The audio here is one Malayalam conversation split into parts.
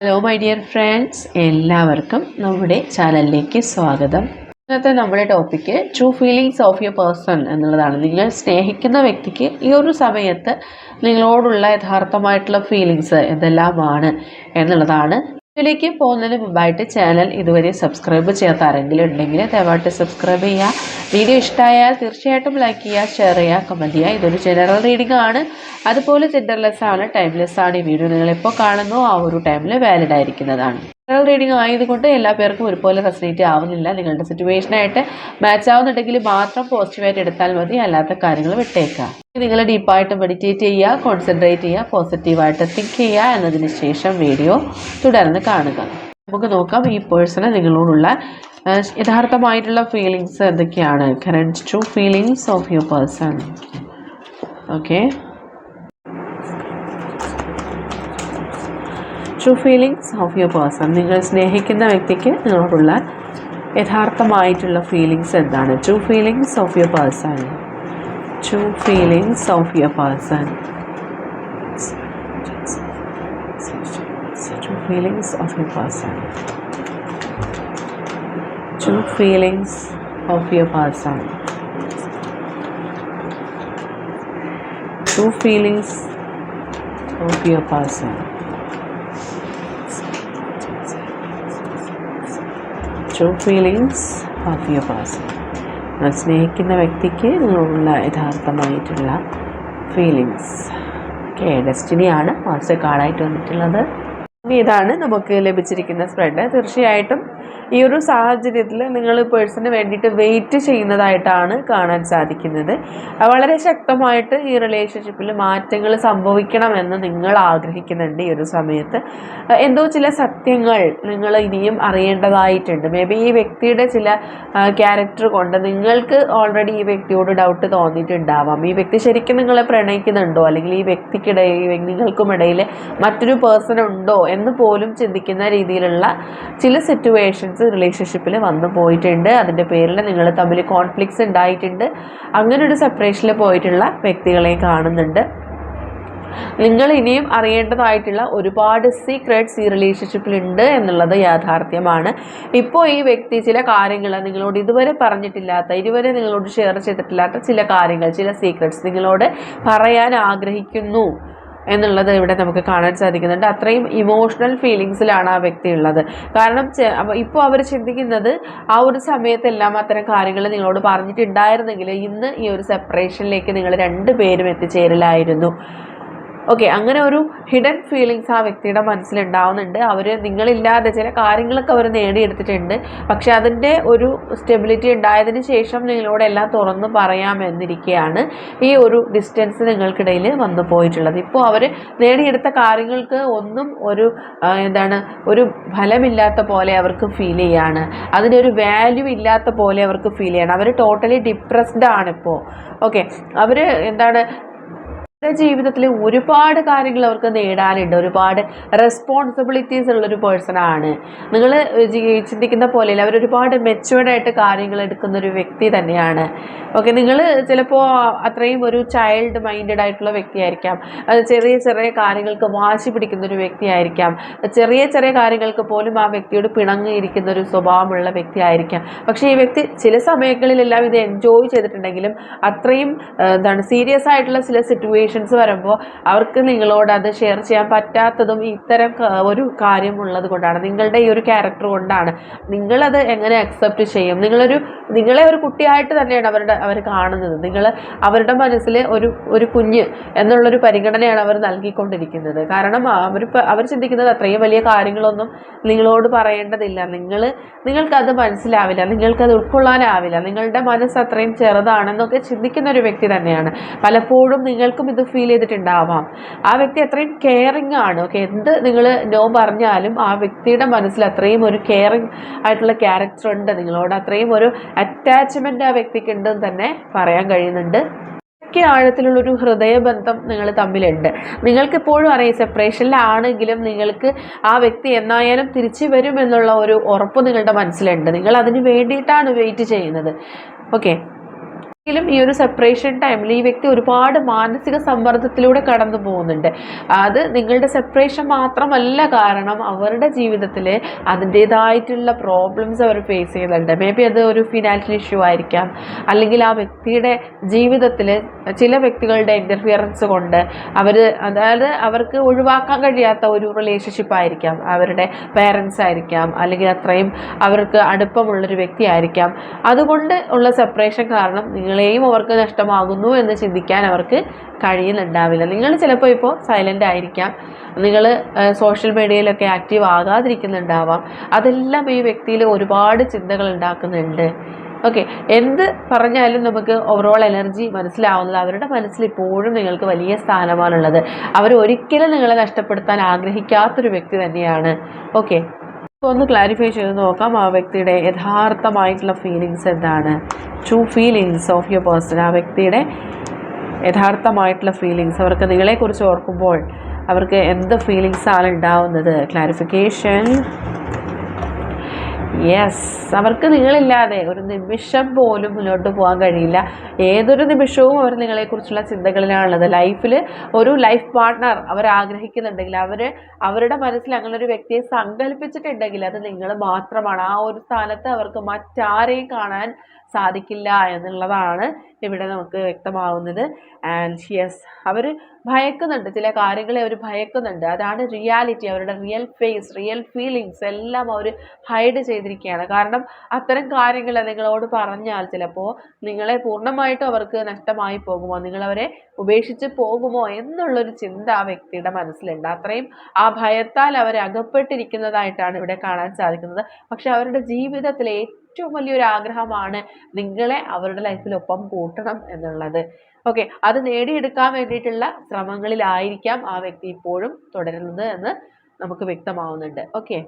ഹലോ മൈ ഡിയർ ഫ്രണ്ട്സ് എല്ലാവർക്കും നമ്മുടെ ചാനലിലേക്ക് സ്വാഗതം. ഇന്നത്തെ നമ്മുടെ topic true feelings of you person എന്നുള്ളതാണ്. നിങ്ങൾ സ്നേഹിക്കുന്ന വ്യക്തിക്ക് ഈ ഒരു സമയത്ത് നിങ്ങളോടുള്ള യഥാർത്ഥമായിട്ടുള്ള ഫീലിങ്സ് എന്തെല്ലാമാണ് എന്നുള്ളതാണ്. ഇതിലേക്ക് പോകുന്നതിന് മുമ്പായിട്ട് ചാനൽ ഇതുവരെ സബ്സ്ക്രൈബ് ചെയ്യാത്ത ആരെങ്കിലും ഉണ്ടെങ്കിൽ ദയവായിട്ട് സബ്സ്ക്രൈബ് ചെയ്യുക. വീഡിയോ ഇഷ്ടമായാൽ തീർച്ചയായിട്ടും ലൈക്ക് ചെയ്യുക ഷെയർ ചെയ്യുക കമന്റ് ചെയ്യുക. ഇതൊരു ജനറൽ റീഡിംഗ് ആണ്. അതുപോലെ ജെൻഡർലെസ് ആണ് ടൈംലെസ് ആണ് ഈ വീഡിയോ നിങ്ങൾ എപ്പോൾ കാണുന്നു ആ ഒരു ടൈമിൽ വാലിഡ് ആയിരിക്കുന്നതാണ്. ജനറൽ റീഡിംഗ് ആയതുകൊണ്ട് എല്ലാ പേർക്കും ഒരുപോലെ റെസിനേറ്റ് ആവുന്നില്ല. നിങ്ങളുടെ സിറ്റുവേഷനായിട്ട് മാച്ച് ആവുന്നുണ്ടെങ്കിൽ മാത്രം പോസിറ്റീവായിട്ട് എടുത്താൽ മതി. അല്ലാത്ത കാര്യങ്ങൾ വിട്ടേക്കാം നിങ്ങൾ ഡീപ്പായിട്ട് മെഡിറ്റേറ്റ് ചെയ്യുക കോൺസെൻട്രേറ്റ് ചെയ്യുക പോസിറ്റീവായിട്ട് തിങ്ക് ചെയ്യുക എന്നതിന് ശേഷം വീഡിയോ തുടർന്ന് കാണുക. നമുക്ക് നോക്കാം. ഈ പേഴ്സണ് നിങ്ങളോടുള്ള യഥാർത്ഥമായിട്ടുള്ള ഫീലിങ്സ് എന്തൊക്കെയാണ്? Current true feelings of your person okay true feelings of your person നിങ്ങൾ സ്നേഹിക്കുന്ന വ്യക്തിക്ക് നിങ്ങളോടുള്ള യഥാർത്ഥമായിട്ടുള്ള ഫീലിങ്സ് എന്താണ്? True feelings of your person true feelings of your person true of a person. True feelings of your person. True feelings of your person. Feelings of your person നിങ്ങൾ സ്നേഹിക്കുന്ന വ്യക്തിക്ക് നിങ്ങളുള്ള യഥാർത്ഥമായിട്ടുള്ള ഫീലിങ്സ് ഓക്കെ ഡെസ്റ്റിനിയാണ് മാസ്റ്റർ കാർഡായിട്ട് വന്നിട്ടുള്ളത് ഇതാണ് നമുക്ക് ലഭിച്ചിരിക്കുന്ന സ്പ്രെഡ് തീർച്ചയായിട്ടും ഈ ഒരു സാഹചര്യത്തിൽ നിങ്ങൾ പേഴ്സണിന് വേണ്ടിയിട്ട് വെയിറ്റ് ചെയ്യുന്നതായിട്ടാണ് കാണാൻ സാധിക്കുന്നത്. വളരെ ശക്തമായിട്ട് ഈ റിലേഷൻഷിപ്പിൽ മാറ്റങ്ങൾ സംഭവിക്കണമെന്ന് നിങ്ങൾ ആഗ്രഹിക്കുന്നുണ്ട് ഈ ഒരു സമയത്ത്. എന്തോ ചില സത്യങ്ങൾ നിങ്ങൾ ഇനിയും അറിയേണ്ടതായിട്ടുണ്ട്. മേ ബി ഈ വ്യക്തിയുടെ ചില ക്യാരക്ടർ കൊണ്ട് നിങ്ങൾക്ക് ഓൾറെഡി ഈ വ്യക്തിയോട് ഡൗട്ട് തോന്നിയിട്ടുണ്ടാവാം. ഈ വ്യക്തി ശരിക്കും നിങ്ങളെ പ്രണയിക്കുന്നുണ്ടോ? അല്ലെങ്കിൽ ഈ വ്യക്തിക്കിടയിൽ നിങ്ങൾക്കുമിടയിൽ മറ്റൊരു പേഴ്സൺ ഉണ്ടോ എന്ന് പോലും ചിന്തിക്കുന്ന രീതിയിലുള്ള ചില സിറ്റുവേഷൻസ് റിലേഷൻഷിപ്പിൽ വന്നു പോയിട്ടുണ്ട്. അതിന്റെ പേരിൽ നിങ്ങൾ തമ്മിൽ കോൺഫ്ലിക്ട്സ് ഉണ്ടായിട്ടുണ്ട്. അങ്ങനെ ഒരു സെപ്പറേഷനിൽ പോയിട്ടുള്ള വ്യക്തികളെ കാണുന്നുണ്ട്. നിങ്ങൾ ഇനിയും അറിയേണ്ടതായിട്ടുള്ള ഒരുപാട് സീക്രട്സ് ഈ റിലേഷൻഷിപ്പിലുണ്ട് എന്നുള്ളത് യാഥാർത്ഥ്യമാണ്. ഇപ്പോൾ ഈ വ്യക്തി ചില കാര്യങ്ങൾ നിങ്ങളോട് ഇതുവരെ പറഞ്ഞിട്ടില്ലാത്ത ഇതുവരെ നിങ്ങളോട് ഷെയർ ചെയ്തിട്ടില്ലാത്ത ചില കാര്യങ്ങൾ ചില സീക്രട്സ് നിങ്ങളോട് പറയാൻ ആഗ്രഹിക്കുന്നു. എന്നുള്ളത് ഇവിടെ നമുക്ക് കാണാൻ സാധിക്കുന്നുണ്ട്. അത്രയും ഇമോഷണൽ ഫീലിങ്സിലാണ് ആ വ്യക്തി ഉള്ളത്. കാരണം ഇപ്പോൾ അവർ ചിന്തിക്കുന്നത് ആ ഒരു സമയത്തെല്ലാം അത്തരം കാര്യങ്ങൾ നിങ്ങളോട് പറഞ്ഞിട്ടുണ്ടായിരുന്നെങ്കിൽ ഇന്ന് ഈ ഒരു സെപ്പറേഷനിലേക്ക് നിങ്ങൾ രണ്ടുപേരും എത്തിച്ചേരലായിരുന്നു. ഓക്കെ അങ്ങനെ ഒരു ഹിഡൻ ഫീലിങ്സ് ആ വ്യക്തിയുടെ മനസ്സിലുണ്ടാവുന്നുണ്ട്. അവർ നിങ്ങളില്ലാതെ ചില കാര്യങ്ങളൊക്കെ അവർ നേടിയെടുത്തിട്ടുണ്ട്. പക്ഷെ അതിന്റെ ഒരു സ്റ്റെബിലിറ്റി ഉണ്ടായതിന് ശേഷം നിങ്ങളോട് എല്ലാം തുറന്ന് പറയാമെന്നിരിക്കുകയാണ് ഈ ഒരു ഡിസ്റ്റൻസ് നിങ്ങൾക്കിടയിൽ വന്നു പോയിട്ടുള്ളത്. ഇപ്പോൾ അവർ നേടിയെടുത്ത കാര്യങ്ങൾക്ക് ഒന്നും ഒരു എന്താണ് ഒരു ഫലമില്ലാത്ത പോലെ അവർക്ക് ഫീൽ ചെയ്യാണ്. അതിനൊരു വാല്യൂ ഇല്ലാത്ത പോലെ അവർക്ക് ഫീൽ ചെയ്യാണ്. അവർ ടോട്ടലി ഡിപ്രസ്ഡ് ആണിപ്പോൾ ഓക്കെ അവർ എന്താണ് അവരുടെ ജീവിതത്തിൽ ഒരുപാട് കാര്യങ്ങൾ അവർക്ക് നേടാനുണ്ട്. ഒരുപാട് റെസ്പോൺസിബിലിറ്റീസ് ഉള്ളൊരു പേഴ്സൺ ആണ്. നിങ്ങൾ ചിന്തിക്കുന്ന പോലെ അവർ ഒരുപാട് മെച്ചുവേർഡ് ആയിട്ട് കാര്യങ്ങൾ എടുക്കുന്ന ഒരു വ്യക്തി തന്നെയാണ്. ഓക്കെ നിങ്ങൾ ചിലപ്പോൾ അത്രയും ഒരു ചൈൽഡ് മൈൻഡഡ് ആയിട്ടുള്ള വ്യക്തിയായിരിക്കാം ചെറിയ ചെറിയ കാര്യങ്ങൾക്ക് വാശി പിടിക്കുന്ന ഒരു വ്യക്തിയായിരിക്കാം ചെറിയ ചെറിയ കാര്യങ്ങൾക്ക് പോലും ആ വ്യക്തിയോട് പിണങ്ങിയിരിക്കുന്ന ഒരു സ്വഭാവമുള്ള വ്യക്തിയായിരിക്കാം പക്ഷേ ഈ വ്യക്തി ചില സമയങ്ങളിലെല്ലാം ഇത് എൻജോയ് ചെയ്തിട്ടുണ്ടെങ്കിലും അത്രയും എന്താണ് സീരിയസ് ആയിട്ടുള്ള ചില സിറ്റുവേഷൻസ് വരുമ്പോൾ അവർക്ക് നിങ്ങളോട് അത് ഷെയർ ചെയ്യാൻ പറ്റാത്തതും ഇത്തരം ഒരു കാര്യമുള്ളത് കൊണ്ടാണ്. നിങ്ങളുടെ ഈ ഒരു ക്യാരക്ടർ കൊണ്ടാണ്. നിങ്ങളത് എങ്ങനെ അക്സെപ്റ്റ് ചെയ്യും? നിങ്ങളൊരു നിങ്ങളെ ഒരു കുട്ടിയായിട്ട് തന്നെയാണ് അവരുടെ അവർ കാണുന്നത്. നിങ്ങൾ അവരുടെ മനസ്സിൽ ഒരു ഒരു കുഞ്ഞ് എന്നുള്ളൊരു പരിഗണനയാണ് അവർ നൽകിക്കൊണ്ടിരിക്കുന്നത്. കാരണം അവർ അവർ ചിന്തിക്കുന്നത് അത്രയും വലിയ കാര്യങ്ങളൊന്നും നിങ്ങളോട് പറയേണ്ടതില്ല. നിങ്ങൾ നിങ്ങൾക്കത് മനസ്സിലാവില്ല. നിങ്ങൾക്കത് ഉൾക്കൊള്ളാനാവില്ല. നിങ്ങളുടെ മനസ്സ് അത്രയും ചെറുതാണെന്നൊക്കെ ചിന്തിക്കുന്ന ഒരു വ്യക്തി തന്നെയാണ്. പലപ്പോഴും നിങ്ങൾക്കും ഇത് ഫീൽ ചെയ്തിട്ടുണ്ടാവാം. ആ വ്യക്തി അത്രയും കെയറിങ് ആണ്. ഓക്കെ എന്ത് നിങ്ങൾ നോ പറഞ്ഞാലും ആ വ്യക്തിയുടെ മനസ്സിൽ അത്രയും ഒരു കെയറിങ് ആയിട്ടുള്ള ക്യാരക്ടർ ഉണ്ട്. നിങ്ങളോട് അത്രയും ഒരു അറ്റാച്ച്മെന്റ് ആ വ്യക്തിക്ക് ഉണ്ടെന്ന് തന്നെ പറയാൻ കഴിയുന്നുണ്ട്. ഒക്കെ ആഴത്തിലുള്ളൊരു ഹൃദയബന്ധം നിങ്ങൾ തമ്മിലുണ്ട്. നിങ്ങൾക്ക് എപ്പോഴും അറിയാം സെപ്പറേഷനിലാണെങ്കിലും നിങ്ങൾക്ക് ആ വ്യക്തി എന്നായാലും തിരിച്ചു വരും എന്നുള്ള ഒരു ഉറപ്പ് നിങ്ങളുടെ മനസ്സിലുണ്ട്. നിങ്ങൾ അതിന് വേണ്ടിയിട്ടാണ് വെയിറ്റ് ചെയ്യുന്നത്. ഓക്കെ എങ്കിലും ഈ ഒരു സെപ്പറേഷൻ ടൈമിൽ ഈ വ്യക്തി ഒരുപാട് മാനസിക സമ്മർദ്ദത്തിലൂടെ കടന്നു പോകുന്നുണ്ട്. അത് നിങ്ങളുടെ സെപ്പറേഷൻ മാത്രമല്ല കാരണം അവരുടെ ജീവിതത്തിൽ അതിന്റേതായിട്ടുള്ള പ്രോബ്ലംസ് അവർ ഫേസ് ചെയ്യുന്നുണ്ട്. മേ ബി അത് ഒരു ഫിനാൻഷ്യൽ ഇഷ്യൂ ആയിരിക്കാം. അല്ലെങ്കിൽ ആ വ്യക്തിയുടെ ജീവിതത്തിൽ ചില വ്യക്തികളുടെ ഇന്റർഫിയറൻസ് കൊണ്ട് അവർ അതായത് അവർക്ക് ഒഴിവാക്കാൻ കഴിയാത്ത ഒരു റിലേഷൻഷിപ്പ് ആയിരിക്കാം. അവരുടെ പേരൻസ് ആയിരിക്കാം. അല്ലെങ്കിൽ അത്രയും അവർക്ക് അടുപ്പമുള്ളൊരു വ്യക്തിയായിരിക്കാം അതുകൊണ്ട് ഉള്ള സെപ്പറേഷൻ കാരണം നിങ്ങളെയും അവർക്ക് നഷ്ടമാകുന്നു എന്ന് ചിന്തിക്കാൻ അവർക്ക് കഴിയുന്നുണ്ടാവില്ല. നിങ്ങൾ ചിലപ്പോൾ ഇപ്പോൾ സൈലന്റ് ആയിരിക്കാം. നിങ്ങൾ സോഷ്യൽ മീഡിയയിലൊക്കെ ആക്റ്റീവ് ആകാതിരിക്കുന്നുണ്ടാവാം. അതെല്ലാം ഈ വ്യക്തിയിൽ ഒരുപാട് ചിന്തകൾ ഉണ്ടാക്കുന്നുണ്ട്. ഓക്കെ എന്ത് പറഞ്ഞാലും നമുക്ക് ഓവറോൾ എനർജി മനസ്സിലാവുന്നത് അവരുടെ മനസ്സിൽ ഇപ്പോഴും നിങ്ങൾക്ക് വലിയ സ്ഥാനമാണുള്ളത്. അവർ ഒരിക്കലും നിങ്ങളെ നഷ്ടപ്പെടുത്താൻ ആഗ്രഹിക്കാത്തൊരു വ്യക്തി തന്നെയാണ്. ഓക്കെ ഒന്ന് ക്ലാരിഫൈ ചെയ്ത് നോക്കാം ആ വ്യക്തിയുടെ യഥാർത്ഥമായിട്ടുള്ള ഫീലിങ്സ് എന്താണ്. True feelings of your person ആ വ്യക്തിയുടെ യഥാർത്ഥമായിട്ടുള്ള ഫീലിങ്സ് അവർക്ക് നിങ്ങളെക്കുറിച്ച് ഓർക്കുമ്പോൾ അവർക്ക് എന്ത് ഫീലിങ്സ് ആണ് ഉണ്ടാവുന്നത്? ക്ലാരിഫിക്കേഷൻ യെസ് അവർക്ക് നിങ്ങളില്ലാതെ ഒരു നിമിഷം പോലും മുന്നോട്ട് പോകാൻ കഴിയില്ല. ഏതൊരു നിമിഷവും അവർ നിങ്ങളെക്കുറിച്ചുള്ള ചിന്തകളിലാണുള്ളത്. ലൈഫിൽ ഒരു ലൈഫ് പാർട്ട്ണർ അവർ ആഗ്രഹിക്കുന്നുണ്ടെങ്കിൽ അവർ അവരുടെ മനസ്സിൽ അങ്ങനെ ഒരു വ്യക്തിയെ സങ്കല്പിച്ചിട്ടുണ്ടെങ്കിൽ അത് നിങ്ങൾ മാത്രമാണ്. ആ ഒരു സ്ഥാനത്ത് അവർക്ക് മറ്റാരെയും കാണാൻ സാധിക്കില്ല എന്നുള്ളതാണ് ഇവിടെ നമുക്ക് വ്യക്തമാവുന്നത്. ആൻഡ് യെസ് അവർ ഭയക്കുന്നുണ്ട്. ചില കാര്യങ്ങളെ അവർ ഭയക്കുന്നുണ്ട്. അതാണ് റിയാലിറ്റി അവരുടെ റിയൽ ഫേസ് റിയൽ ഫീലിങ്സ് എല്ലാം അവർ ഹൈഡ് ചെയ്തിരിക്കുകയാണ്. കാരണം അത്തരം കാര്യങ്ങൾ നിങ്ങളോട് പറഞ്ഞാൽ ചിലപ്പോൾ നിങ്ങളെ പൂർണമായിട്ടും അവർക്ക് നഷ്ടമായി പോകുമോ? നിങ്ങളവരെ ഉപേക്ഷിച്ച് പോകുമോ? എന്നുള്ളൊരു ചിന്ത ആ വ്യക്തിയുടെ മനസ്സിലുണ്ട്. അത്രയും ആ ഭയത്താൽ അവർ അകപ്പെട്ടിരിക്കുന്നതായിട്ടാണ് ഇവിടെ കാണാൻ സാധിക്കുന്നത്. പക്ഷെ അവരുടെ ജീവിതത്തിലെ ഏറ്റവും വലിയൊരു ആഗ്രഹമാണ് നിങ്ങളെ അവരുടെ ലൈഫിലൊപ്പം കൂട്ടണം എന്നുള്ളത്. ഓക്കെ അത് നേടിയെടുക്കാൻ വേണ്ടിയിട്ടുള്ള ശ്രമങ്ങളിലായിരിക്കാം ആ വ്യക്തി ഇപ്പോഴും തുടരുന്നത് എന്ന് നമുക്ക് വ്യക്തമാവുന്നുണ്ട്. ഓക്കെ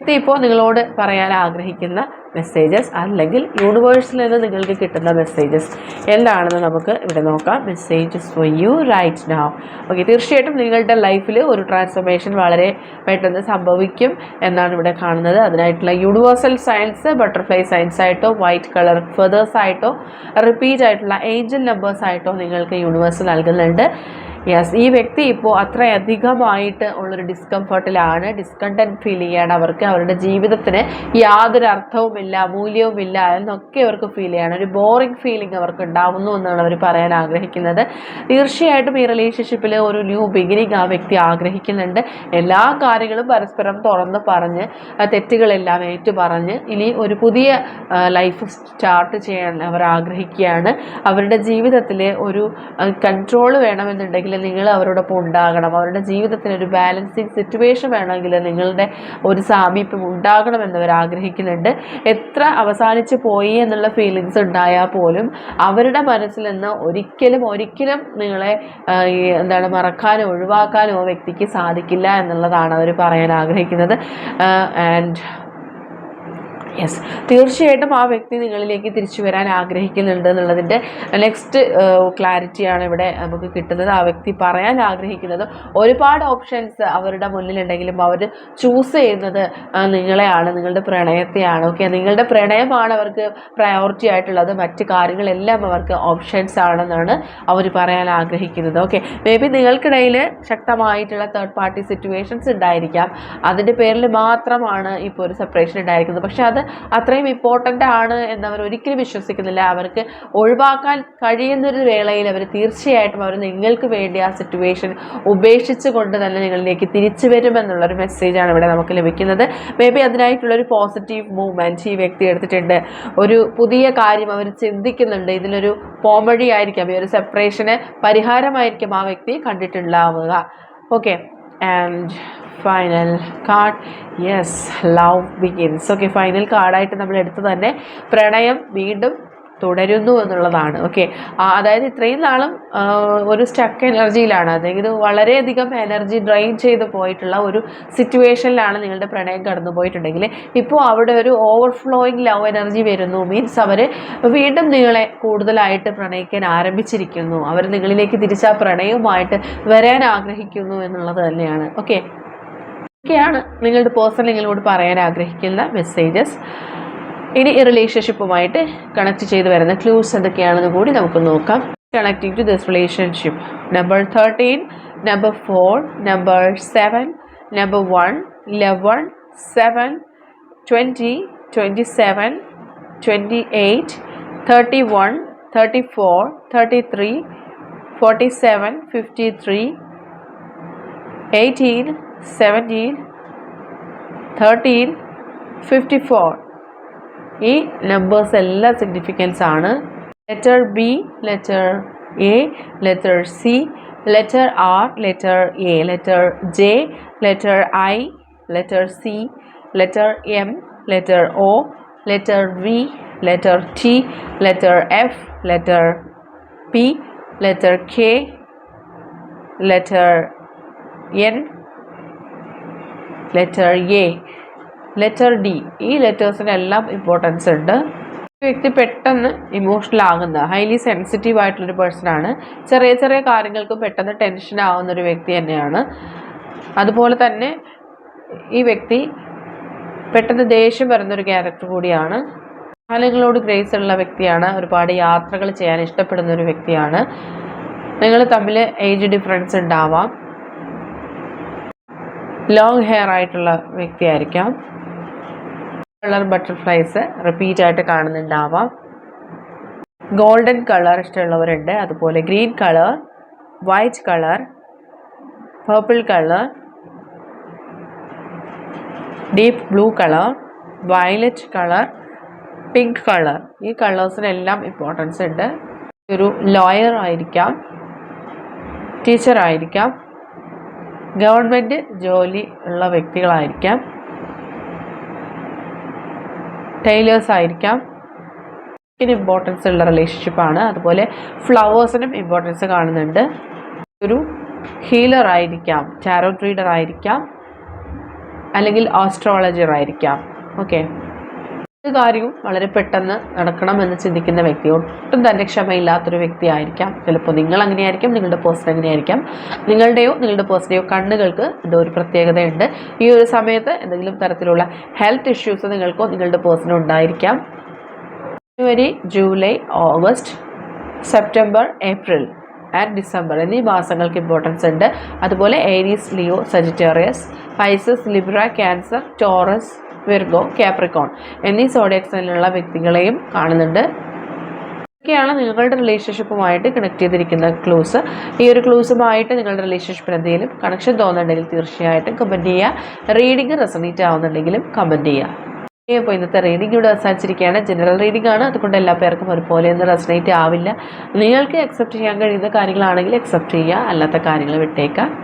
ഇപ്പോൾ നിങ്ങളോട് പറയാൻ ആഗ്രഹിക്കുന്ന മെസ്സേജസ് അല്ലെങ്കിൽ യൂണിവേഴ്സിൽ നിന്ന് നിങ്ങൾക്ക് കിട്ടുന്ന മെസ്സേജസ് എന്താണെന്ന് നമുക്ക് ഇവിടെ നോക്കാം. Messages for you right now okay തീർച്ചയായിട്ടും നിങ്ങളുടെ ലൈഫിൽ ഒരു ട്രാൻസ്ഫോർമേഷൻ വളരെ പെട്ടെന്ന് സംഭവിക്കും എന്നാണ് ഇവിടെ കാണുന്നത്. അതിനായിട്ടുള്ള യൂണിവേഴ്സൽ സയൻസ് ബട്ടർഫ്ലൈ സയൻസ് ആയിട്ടോ വൈറ്റ് കളർ ഫെതേഴ്സ് ആയിട്ടോ റിപ്പീറ്റ് ആയിട്ടുള്ള ഏഞ്ചൽ നമ്പേഴ്സ് ആയിട്ടോ നിങ്ങൾക്ക് യൂണിവേഴ്സ് നൽകുന്നുണ്ട്. യെസ് ഈ വ്യക്തി ഇപ്പോൾ അത്രയധികമായിട്ട് ഉള്ളൊരു ഡിസ്കംഫർട്ടിലാണ് ഡിസ്കണ്ടന്റ് ഫീൽ ചെയ്യാണ് അവർക്ക്. അവരുടെ ജീവിതത്തിന് യാതൊരു അർത്ഥവുമില്ല മൂല്യവുമില്ല എന്നൊക്കെ അവർക്ക് ഫീൽ ചെയ്യാണ്. ഒരു ബോറിംഗ് ഫീലിംഗ് അവർക്ക് ഉണ്ടാവുന്നു എന്നാണ് അവർ പറയാൻ ആഗ്രഹിക്കുന്നത്. തീർച്ചയായിട്ടും ഈ റിലേഷൻഷിപ്പിൽ ഒരു ന്യൂ ബിഗിനിങ് ആ വ്യക്തി ആഗ്രഹിക്കുന്നുണ്ട്. എല്ലാ കാര്യങ്ങളും പരസ്പരം തുറന്ന് പറഞ്ഞ് തെറ്റുകളെല്ലാം ഏറ്റു പറഞ്ഞ് ഇനി ഒരു പുതിയ ലൈഫ് സ്റ്റാർട്ട് ചെയ്യാൻ അവർ ആഗ്രഹിക്കുകയാണ്. അവരുടെ ജീവിതത്തിലെ ഒരു കൺട്രോൾ വേണമെന്നുണ്ടെങ്കിൽ നിങ്ങൾ അവരോടൊപ്പം ഉണ്ടാകണം. അവരുടെ ജീവിതത്തിന് ഒരു ബാലൻസിങ് സിറ്റുവേഷൻ വേണമെങ്കിൽ നിങ്ങളുടെ ഒരു സാമീപ്യം ഉണ്ടാകണമെന്ന് അവർ ആഗ്രഹിക്കുന്നുണ്ട്. എത്ര അവസാനിച്ച് പോയി എന്നുള്ള ഫീലിങ്സ് ഉണ്ടായാൽ പോലും അവരുടെ മനസ്സിൽ നിന്ന് ഒരിക്കലും ഒരിക്കലും നിങ്ങളെ എന്താണ് മറക്കാനോ ഒഴിവാക്കാനോ വ്യക്തിക്ക് സാധിക്കില്ല എന്നുള്ളതാണ് അവർ പറയാൻ ആഗ്രഹിക്കുന്നത്. ആൻഡ് യെസ് തീർച്ചയായിട്ടും ആ വ്യക്തി നിങ്ങളിലേക്ക് തിരിച്ചു വരാൻ ആഗ്രഹിക്കുന്നുണ്ട് എന്നുള്ളതിന്റെ നെക്സ്റ്റ് ക്ലാരിറ്റിയാണ് ഇവിടെ നമുക്ക് കിട്ടുന്നത്. ആ വ്യക്തി പറയാൻ ആഗ്രഹിക്കുന്നത് ഒരുപാട് ഓപ്ഷൻസ് അവരുടെ മുന്നിലുണ്ടെങ്കിലും അവർ ചൂസ് ചെയ്യുന്നത് നിങ്ങളെയാണ് നിങ്ങളുടെ പ്രണയത്തെയാണ്. ഓക്കെ നിങ്ങളുടെ പ്രണയമാണ് അവർക്ക് പ്രയോറിറ്റി ആയിട്ടുള്ളത്. മറ്റ് കാര്യങ്ങളെല്ലാം അവർക്ക് ഓപ്ഷൻസ് ആണെന്നാണ് അവർ പറയാൻ ആഗ്രഹിക്കുന്നത്. ഓക്കെ മേ ബി നിങ്ങൾക്കിടയിൽ ശക്തമായിട്ടുള്ള തേർഡ് പാർട്ടി സിറ്റുവേഷൻസ് ഉണ്ടായിരിക്കാം. അതിന്റെ പേരിൽ മാത്രമാണ് ഇപ്പോൾ ഒരു സെപ്പറേഷൻ ഉണ്ടായിരിക്കുന്നത്. പക്ഷേ അത് അത്രയും ഇമ്പോർട്ടന്റ് ആണ് എന്നവർ ഒരിക്കലും വിശ്വസിക്കുന്നില്ല. അവർക്ക് ഒഴിവാക്കാൻ കഴിയുന്നൊരു വേളയിൽ അവർ തീർച്ചയായിട്ടും അവർ നിങ്ങൾക്ക് വേണ്ടി ആ സിറ്റുവേഷൻ ഉപേക്ഷിച്ച് കൊണ്ട് തന്നെ നിങ്ങളിലേക്ക് തിരിച്ചു വരുമെന്നുള്ളൊരു മെസ്സേജാണ് ഇവിടെ നമുക്ക് ലഭിക്കുന്നത്. മേ ബി അതിനായിട്ടുള്ളൊരു പോസിറ്റീവ് മൂവ്മെന്റ് ഈ വ്യക്തി എടുത്തിട്ടുണ്ട്. ഒരു പുതിയ കാര്യം അവർ ചിന്തിക്കുന്നുണ്ട്. ഇതിലൊരു പോമഴി ആയിരിക്കാം. ഈ ഒരു സെപ്പറേഷന് പരിഹാരമായിരിക്കും ആ വ്യക്തി കണ്ടിട്ടുണ്ടാവുക. Okay and final card yes love begins okay final കാർഡായിട്ട് നമ്മൾ എടുത്തു തന്നെ പ്രണയം വീണ്ടും തുടരുന്നു എന്നുള്ളതാണ്. ഓക്കെ അതായത് ഇത്രയും നാളും ഒരു സ്റ്റക്ക് എനർജിയിലാണ് അതായത് വളരെയധികം എനർജി ഡ്രെയിൻ ചെയ്ത് പോയിട്ടുള്ള ഒരു സിറ്റുവേഷനിലാണ് നിങ്ങളുടെ പ്രണയം കടന്നു പോയിട്ടുണ്ടെങ്കിൽ ഇപ്പോൾ അവിടെ ഒരു ഓവർഫ്ലോയിങ് ലവ് എനർജി വരുന്നു. മീൻസ് അവർ വീണ്ടും നിങ്ങളെ കൂടുതലായിട്ട് പ്രണയിക്കാൻ ആരംഭിച്ചിരിക്കുന്നു. അവർ നിങ്ങളിലേക്ക് തിരിച്ച് പ്രണയവുമായിട്ട് വരാൻ ആഗ്രഹിക്കുന്നു എന്നുള്ളത് തന്നെയാണ്. ഓക്കെ ഒക്കെയാണ് നിങ്ങളുടെ പേഴ്സൺ നിങ്ങളോട് പറയാൻ ആഗ്രഹിക്കുന്ന മെസ്സേജസ് ഇനി ഈ റിലേഷൻഷിപ്പുമായിട്ട് കണക്ട് ചെയ്ത് വരുന്ന ക്ലൂസ് എന്തൊക്കെയാണെന്ന് കൂടി നമുക്ക് നോക്കാം. Connecting to this relationship number thirteen number four number seven number one eleven seven twenty twenty seven twenty eight thirty one thirty four thirty three forty seven fifty three eighteen seventeen thirteen fifty four ഈ നമ്പേഴ്സ് എല്ലാം സിഗ്നിഫിക്കൻസ് ആണ്. Letter B letter A letter C letter R letter A letter J letter I letter C letter M letter O letter V letter T letter F letter P letter K letter N letter A letter D ഈ ലെറ്റേഴ്സിനെല്ലാം ഇമ്പോർട്ടൻസ് ഉണ്ട്. വ്യക്തി പെട്ടെന്ന് ഇമോഷണൽ ആകുന്ന ഹൈലി സെൻസിറ്റീവ് ആയിട്ടുള്ളൊരു പേഴ്സണാണ് ചെറിയ ചെറിയ കാര്യങ്ങൾക്കും പെട്ടെന്ന് ടെൻഷൻ ആവുന്ന ഒരു വ്യക്തി തന്നെയാണ്. അതുപോലെ തന്നെ ഈ വ്യക്തി പെട്ടെന്ന് ദേഷ്യം വരുന്നൊരു ക്യാരക്ടർ കൂടിയാണ്. കാലങ്ങളോട് ഗ്രേസ് ഉള്ള വ്യക്തിയാണ്. ഒരുപാട് യാത്രകൾ ചെയ്യാൻ ഇഷ്ടപ്പെടുന്ന ഒരു വ്യക്തിയാണ്. നിങ്ങൾ തമ്മിൽ ഏജ് ഡിഫറൻസ് ഉണ്ടാവാം. ലോങ് ഹെയർ ആയിട്ടുള്ള വ്യക്തിയായിരിക്കാം. കളർ ബട്ടർഫ്ലൈസ് റിപ്പീറ്റ് ആയിട്ട് കാണുന്നുണ്ടാവാം. ഗോൾഡൻ കളർ ഇഷ്ടമുള്ളവരുണ്ട്. അതുപോലെ green colour white colour purple colour deep blue colour violet colour pink colour ഈ കളേഴ്സിനെല്ലാം ഇമ്പോർട്ടൻസ് ഉണ്ട്. ഒരു ലോയർ ആയിരിക്കാം. ടീച്ചർ ആയിരിക്കാം. ഗവൺമെന്റ് ജോലി ഉള്ള വ്യക്തികളായിരിക്കാം. ടൈലേഴ്സ് ആയിരിക്കാം. ഇതിന് ഇമ്പോർട്ടൻസ് ഉള്ള റിലേഷൻഷിപ്പാണ് അതുപോലെ ഫ്ലവേഴ്സിനും ഇമ്പോർട്ടൻസ് കാണുന്നുണ്ട്. ഒരു ഹീലർ ആയിരിക്കാം ടാരോ ട്രീഡർ ആയിരിക്കാം അല്ലെങ്കിൽ ആസ്ട്രോളജർ ആയിരിക്കാം. ഓക്കെ ഒരു കാര്യവും വളരെ പെട്ടെന്ന് നടക്കണമെന്ന് ചിന്തിക്കുന്ന വ്യക്തി ഒട്ടും തന്നെ ക്ഷമയില്ലാത്തൊരു വ്യക്തിയായിരിക്കാം ചിലപ്പോൾ നിങ്ങൾ അങ്ങനെയായിരിക്കാം നിങ്ങളുടെ പേഴ്സൺ അങ്ങനെയായിരിക്കാം. നിങ്ങളുടെയോ നിങ്ങളുടെ പേഴ്സണെയോ കണ്ണുകൾക്ക് എന്തോ ഒരു പ്രത്യേകതയുണ്ട്. ഈ ഒരു സമയത്ത് എന്തെങ്കിലും തരത്തിലുള്ള ഹെൽത്ത് ഇഷ്യൂസ് നിങ്ങൾക്കോ നിങ്ങളുടെ പേഴ്സണോ ഉണ്ടായിരിക്കാം. January July August September April and December എന്നീ മാസങ്ങൾക്ക് ഇമ്പോർട്ടൻസ് ഉണ്ട്. അതുപോലെ Aries Leo Sagittarius Pisces Libra Cancer Taurus Virgo Capricorn എന്നീ സോഡിയക് വ്യക്തികളെയും കാണുന്നുണ്ട്. ഇതൊക്കെയാണ് നിങ്ങളുടെ റിലേഷൻഷിപ്പുമായിട്ട് കണക്ട് ചെയ്തിരിക്കുന്ന ക്ലൂസ് ഈ ഒരു ക്ലൂസുമായിട്ട് നിങ്ങളുടെ റിലേഷൻഷിപ്പിന് എന്തെങ്കിലും കണക്ഷൻ തോന്നുന്നുണ്ടെങ്കിൽ തീർച്ചയായിട്ടും കമന്റ് ചെയ്യുക. റീഡിംഗ് റെസണേറ്റ് ആവുന്നുണ്ടെങ്കിലും കമന്റ് ചെയ്യുക. അപ്പോൾ ഇന്നത്തെ റീഡിംഗ് ഇവിടെ അവസാനിച്ചിരിക്കുകയാണ്. ജനറൽ റീഡിംഗ് ആണ്. അതുകൊണ്ട് എല്ലാ പേർക്കും ഒരുപോലെ ഒന്നും റെസനേറ്റ് ആവില്ല. നിങ്ങൾക്ക് അക്സെപ്റ്റ് ചെയ്യാൻ കഴിയുന്ന കാര്യങ്ങളാണെങ്കിൽ അക്സെപ്റ്റ് ചെയ്യുക. അല്ലാത്ത കാര്യങ്ങൾ വിട്ടേക്കുക.